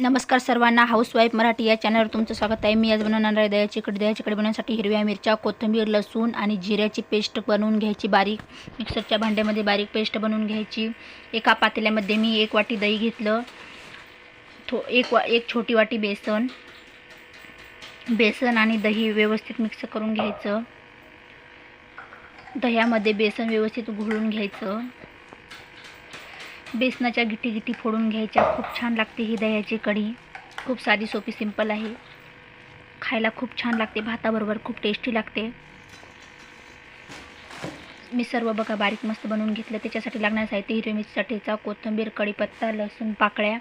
नमस्कार सर्वांना हाऊसवाईफ मराठी या चॅनलवर तुमचं स्वागत आहे. मी आज बनवणार आहे दह्याची कढी. दह्याची कढी बनवण्यासाठी हिरव्या मिरच्या कोथिंबीर लसूण आणि जिऱ्याची पेस्ट बनवून घ्यायची बारीक. मिक्सरच्या भांड्यामध्ये बारीक पेस्ट बनवून घ्यायची. एका पातेल्यामध्ये मी एक वाटी दही घेतलं. थो एक वा एक छोटी वाटी बेसन. बेसन आणि दही व्यवस्थित मिक्स करून घ्यायचं. दह्यामध्ये बेसन व्यवस्थित घोळून घ्यायचं. बेसनाच्या गिट्टी गिट्टी फोडून घ्यायच्या. खूप छान लागते ही दह्याची कढी. खूप साधी सोपी सिंपल आहे. खायला खूप छान लागते. भाताबरोबर खूप टेस्टी लागते. मी सर्व बघा बारीक मस्त बनवून घेतलं. त्याच्यासाठी लागणार साहित्य हिरवी मिरचीचा ठेचा कोथिंबीर कढीपत्ता लसूण पाकळ्या.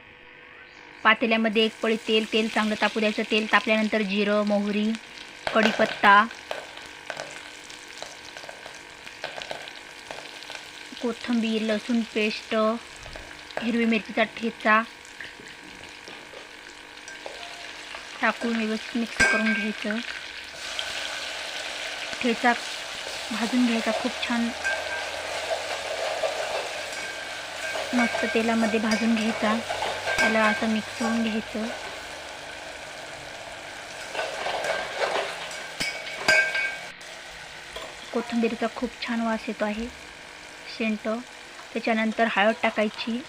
पातेल्यामध्ये एक पळी तेल तेल चांगलं तापू द्यायचं. तेल तापल्यानंतर जिरं मोहरी कढीपत्ता कोथिंबीर लसूण पेस्ट. हिरवी मिरचीचा ठेचा टाकून व्यवस्थित मिक्स करून घ्यायचं. ठेचा भाजून घ्यायचा खूप छान मस्त तेलामध्ये भाजून घ्यायचा. त्याला असं मिक्स होऊन घ्यायचं. कोथिंबीरीचा खूप छान वास येतो आहे. शेंट त्याच्यानंतर हळद टाकायची.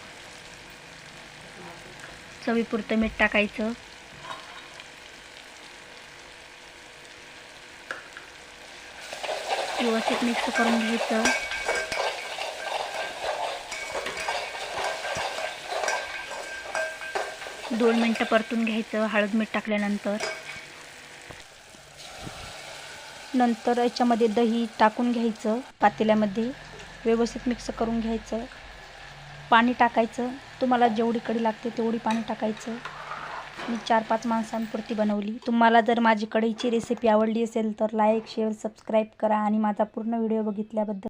चवीपुरतं मीठ टाकायचं. व्यवस्थित मिक्स करून घ्यायचं. दोन मिनटं परतून घ्यायचं हळद मीठ टाकल्यानंतर. नंतर याच्यामध्ये दही टाकून घ्यायचं पातेल्यामध्ये. व्यवस्थित मिक्स करून घ्यायचं. पाणी टाकायचं. तुम्हाला जेवढी कढी लागते तेवढी पाणी टाकायचं. मी चार पाच माणसांपुरती बनवली. तुम्हाला जर माझी कढईची रेसिपी आवडली असेल तर लाईक शेअर सबस्क्राईब करा आणि माझा पूर्ण व्हिडिओ बघितल्याबद्दल